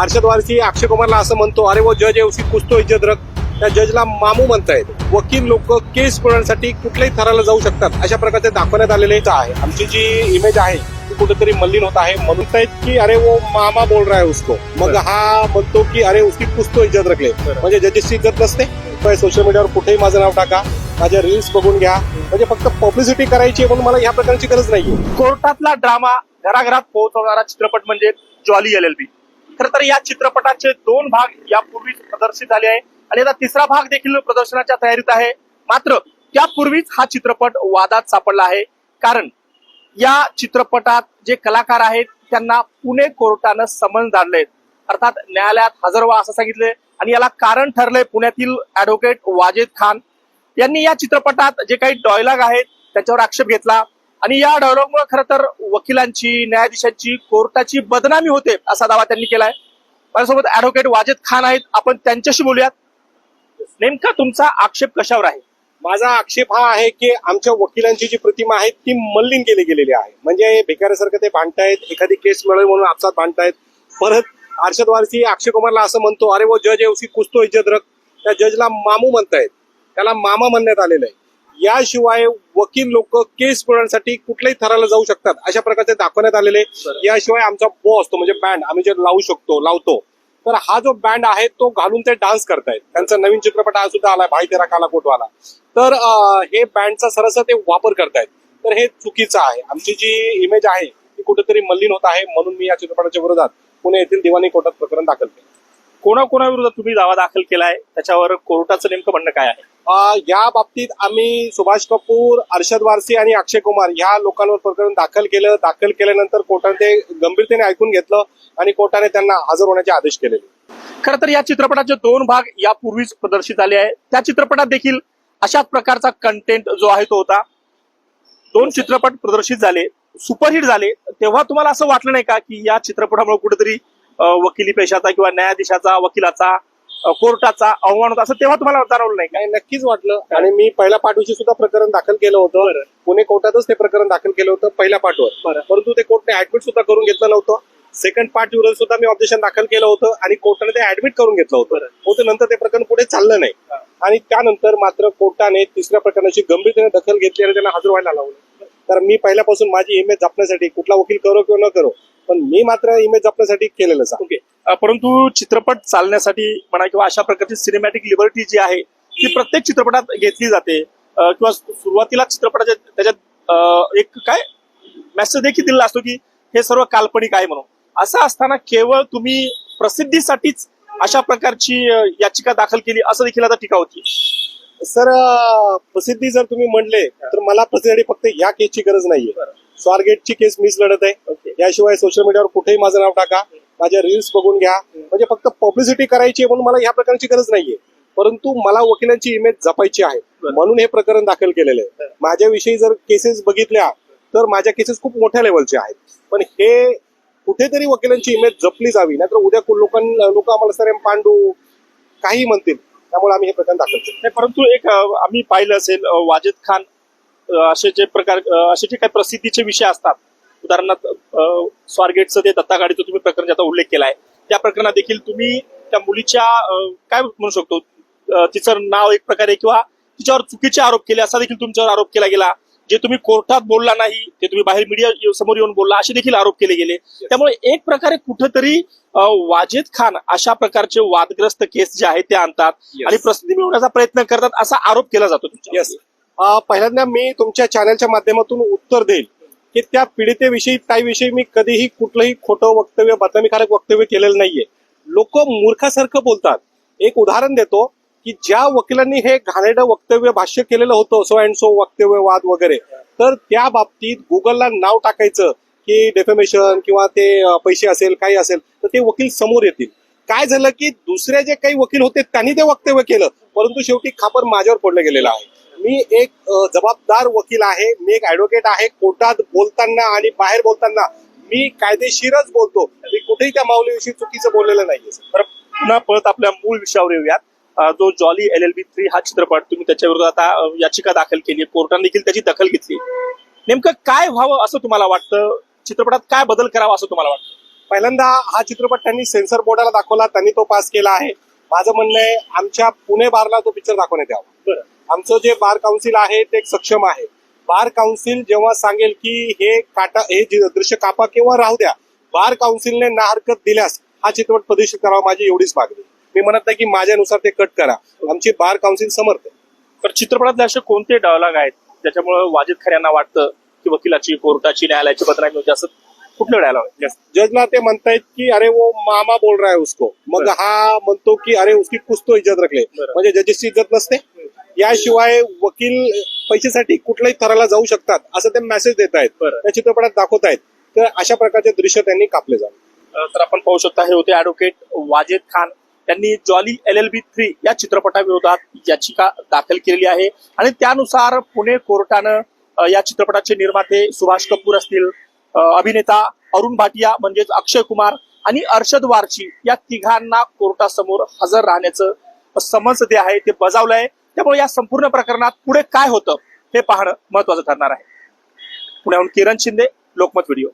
अर्षद वारसी अक्षय कुमारला असं म्हणतो अरे वो जज आहे उसी कुछ तो इज्जत रख त्या जजला मामू म्हणतायत वकील लोक केस मिळवण्यासाठी कुठल्याही थराला जाऊ शकतात. अशा प्रकारचे दाखवण्यात आलेले आहे. आमची जी इमेज आहे ती कुठेतरी मलिन होत आहे. म्हणतायत की अरे वो मामा बोल रहा है उसको. मग हा म्हणतो की अरे उसकी कुछ तो इज्जत रखले म्हणजे जजेसची इज्जत नसते. सोशल मीडियावर कुठेही माझं नाव टाका माझ्या रील्स बघून घ्या. म्हणजे फक्त पब्लिसिटी करायची म्हणून मला ह्या प्रकारची गरज नाहीये. कोर्टातला ड्रामा घराघरात पोहोचवणारा चित्रपट म्हणजे जॉली एल एल बी खर तर या चित्रपटाचे दोन भाग यापूर्वीच प्रदर्शित झाले आहे. आणि आता तिसरा भाग देखील प्रदर्शनाच्या तयारीत आहे. मात्र त्यापूर्वीच हा चित्रपट वादात सापडला आहे. कारण या चित्रपटात जे कलाकार आहेत त्यांना पुणे कोर्टानं समन्स धाडले अर्थात न्यायालयात हजर व्हा असं सांगितले आणि याला कारण ठरलंय पुण्यातील ऍडव्होकेट वाजेद खान. यांनी या चित्रपटात जे काही डॉयलॉग आहेत त्याच्यावर आक्षेप घेतला. आणि या डायलॉगमुळे खरं तर वकिलांची न्यायाधीशांची कोर्टाची बदनामी होते असा दावा त्यांनी केलाय. माझ्यासोबत ऍडव्होकेट वाजेद खान आहेत. आपण त्यांच्याशी बोलूयात. नेमका तुमचा आक्षेप कशावर आहे? माझा आक्षेप हा आहे की आमच्या वकिलांची जी प्रतिमा आहे ती मल्लीन केली गेलेली आहे. म्हणजे भिकाऱ्यासारखं ते भांडतायत एखादी केस मिळेल म्हणून आपसात भांडतायत. परत अर्षद वारसी अक्षय कुमारला असं म्हणतो अरे वो जज एवसी कुस्तो इज्जत रख. त्या जजला मामू म्हणतायत. त्याला मामा म्हणण्यात आलेलं आहे. याशिवाय वकील लोक केस मिळवण्यासाठी कुठल्याही थराला जाऊ शकतात. अशा प्रकारचे दाखवण्यात आलेले याशिवाय आमचा बो असतो म्हणजे बँड आम्ही जे लावू शकतो लावतो. तर हा जो बँड आहे तो घालून ते डान्स करतायत. त्यांचा नवीन चित्रपट हा सुद्धा आलाय भाई तेरा काला कोटवाला. तर हे बँडचा सरस ते वापर करतायत. तर हे चुकीचं आहे. आमची जी इमेज आहे ती कुठेतरी मलिन होत आहे म्हणून मी या चित्रपटाच्या विरोधात पुणे येथील दिवाणी कोर्टात प्रकरण दाखल केलं. कोणाकोणाविरोधात तुम्ही दावा दाखल केलाय? त्याच्यावर कोर्टाचं नेमकं म्हणणं काय आहे? या बाबतीत आम्ही सुभाष कपूर अर्षद वारसी आणि अक्षय कुमार या लोकांवर प्रकरण दाखल केलं. दाखल केल्यानंतर कोर्टाने ते गंभीरतेने ऐकून घेतलं आणि कोर्टाने त्यांना हजर होण्याचे आदेश केलेले. खरं तर या चित्रपटाचे दोन भाग यापूर्वीच प्रदर्शित झाले आहे त्या चित्रपटात देखील अशाच प्रकारचा कंटेंट जो आहे तो होता. दोन चित्रपट प्रदर्शित झाले सुपरहिट झाले. तेव्हा तुम्हाला असं वाटलं नाही का की या चित्रपटामुळे कुठेतरी वकिली पेशाचा किंवा न्यायाधीशाचा वकिलाचा कोर्टाचा अवमान होता असं तेव्हा तुम्हाला जाणवलं नाही नाही नक्कीच वाटलं. आणि मी पहिल्या पाठवशी सुद्धा प्रकरण दाखल केलं होतं. पुणे कोर्टातच ते प्रकरण दाखल केलं होतं पहिल्या पाठवर. परंतु ते कोर्टने ऍडमिट सुद्धा करून घेतलं नव्हतं. सेकंड पार्ट विरोधात सुद्धा मी ऑब्जेक्शन दाखल केलं होतं आणि कोर्टाने ते ऍडमिट करून घेतलं होतं. होतं नंतर ते प्रकरण पुढे चाललं नाही. आणि त्यानंतर मात्र कोर्टाने तिसऱ्या प्रकरणाची गंभीरतेने दखल घेतली आणि त्यांना हजर व्हायला लावलं. तर मी पहिल्यापासून माझी इमेज जपण्यासाठी कुठला वकील करो किंवा न करो पण मी मात्र इमेज जपण्यासाठी केलेलंच आहे. ओके परंतु चित्रपट चालण्यासाठी म्हणा किंवा अशा प्रकारची सिनेमॅटिक लिबर्टी जी आहे ती प्रत्येक चित्रपटात घेतली जाते. किंवा सुरुवातीला चित्रपटाच्या त्याच्यात एक काय? मेसेज देखील दिलेला असतो की हे सर्व काल्पनिक आहे म्हणून. असं असताना केवळ तुम्ही प्रसिद्धीसाठीच अशा प्रकारची याचिका दाखल केली असं देखील आता टीका होती. सर प्रसिद्धी जर तुम्ही म्हणले तर मला प्रसिद्धी फक्त या केसची गरज नाहीये. स्वारगेटची केस मीच लढत आहे. याशिवाय सोशल मीडियावर कुठेही माझं नाव टाका. माझ्या रील्स बघून घ्या. म्हणजे फक्त पब्लिसिटी करायची आहे म्हणून मला ह्या प्रकारची गरज नाहीये. परंतु मला वकिलांची इमेज जपायची आहे. म्हणून हे प्रकरण दाखल केलेलं आहे. माझ्याविषयी जर केसेस बघितल्या तर माझ्या केसेस खूप मोठ्या लेवलच्या आहेत. पण हे कुठेतरी वकिलांची इमेज जपली जावी. नाहीतर उद्या लोकांना लोक आम्हाला सर एम पांडू काही म्हणतील. त्यामुळे आम्ही हे प्रकरण दाखल केलं. नाही, परंतु एक आम्ही पाहिलं असेल वाजिद वाजेद खान असे जे प्रकार असे जे काही प्रसिद्धीचे विषय असतात उदाहरणार्थ स्वारगेटचं ते दत्ता गाडीचं तुम्ही प्रकरण ज्याचा उल्लेख केलाय त्या प्रकरणात देखील तुम्ही त्या मुलीच्या काय म्हणू शकतो तिचं नाव एक प्रकारे किंवा तिच्यावर चुकीचे आरोप केले असा देखील तुमच्यावर आरोप केला गेला जे तुम्ही कोर्टात बोलला नाही ते तुम्ही बाहेर मीडिया समोर येऊन बोलला असे देखील आरोप केले गेले त्यामुळे एक प्रकारे कुठंतरी वाजेद खान अशा प्रकारचे वादग्रस्त केस जे आहेत ते आणतात. आणि प्रसिद्धी मिळवण्याचा प्रयत्न करतात असा आरोप केला जातो. येस पहिल्यांदा मी तुमच्या चॅनलच्या माध्यमातून उत्तर देईल की त्या पीडितेविषयी त्याविषयी मी कधीही कुठलंही खोटं वक्तव्य बदनामीकारक वक्तव्य केलेलं नाहीये. लोक मूर्खासारखं बोलतात. एक उदाहरण देतो की ज्या वकिलांनी हे घाणेरडं वक्तव्य भाष्य केलेलं होतं सो अँड सो वक्तव्य वाद वगैरे तर त्या बाबतीत गुगलला नाव टाकायचं की डेफेमेशन किंवा ते पैसे असेल काही असेल तर ते वकील समोर येतील. काय झालं की दुसरे जे काही वकील होते त्यांनी ते वक्तव्य केलं परंतु शेवटी खापर माझ्यावर पडलं गेलेलं आहे. मी एक जबाबदार वकील आहे मी एक ऍडव्होकेट आहे. कोर्टात बोलताना आणि बाहेर बोलताना मी कायदेशीरच बोलतो. मी कुठेही त्या माऊलीविषयी चुकीचं बोललेलं नाहीये. तर पुन्हा परत आपल्या मूळ विषयावर येऊयात. जो Jolly L L B three हा चित्रपट तुम्ही त्याच्या विरोधात आता याचिका दाखल केली कोर्टाने देखील त्याची दखल घेतली नेमकं काय व्हावं असं तुम्हाला वाटतं? चित्रपटात काय बदल करावा असं तुम्हाला वाटतं? पहिल्यांदा हा चित्रपट त्यांनी सेन्सर बोर्डाला दाखवला. त्यांनी तो पास केला आहे. माझं म्हणणं आहे आमच्या पुणे बारला तो पिक्चर दाखवण्यात यावा. बरं. आमचं जे बार काउन्सिल आहे ते एक सक्षम आहे. बार काउन्सिल जेव्हा सांगेल की हे काटा हे दृश्य कापा किंवा राहू द्या बार काउन्सिलने ना हरकत दिल्यास हा चित्रपट प्रदर्शित करावा माझी एवढीच मागणी. मी म्हणत नाही की माझ्यानुसार ते कट करा. आमची बार काउन्सिल समर्थ. तर चित्रपटातले असे कोणते डायलॉग आहेत ज्याच्यामुळे वाजिद खान यांना वाटतं की वकिलाची कोर्टाची न्यायालयाची बदनामी होते असं कुठलं डायलॉग जजला ते म्हणतायत की अरे वो मामा बोल रहा है उसको. मग. हा म्हणतो की अरे उसकी कुछ तो इज्जत रखले. म्हणजे जजेसची इज्जत नसते? याशिवाय वकील पैशासाठी कुठल्याही थराला जाऊ शकतात असं ते मेसेज देत आहेत. त्या चित्रपटात दाखवत आहेत. तर अशा प्रकारचे दृश्य त्यांनी कापले जावे. तर आपण पाहू शकता हे होते ऍडव्होकेट वाजेद खान. त्यांनी Jolly L L B three या चित्रपटाविरोधात याचिका दाखल केलेली आहे. आणि त्यानुसार पुणे कोर्टानं या चित्रपटाचे निर्माते सुभाष कपूर असतील अभिनेता अरुण भाटिया म्हणजेच अक्षय कुमार आणि अर्षद वारची या तिघांना कोर्टासमोर हजर राहण्याचं समन्स जे आहे ते बजावलंय. त्यामुळे या संपूर्ण प्रकरणात पुढे काय होतं हे पाहणं महत्वाचं ठरणार आहे. पुण्याहून किरण शिंदे लोकमत व्हिडिओ.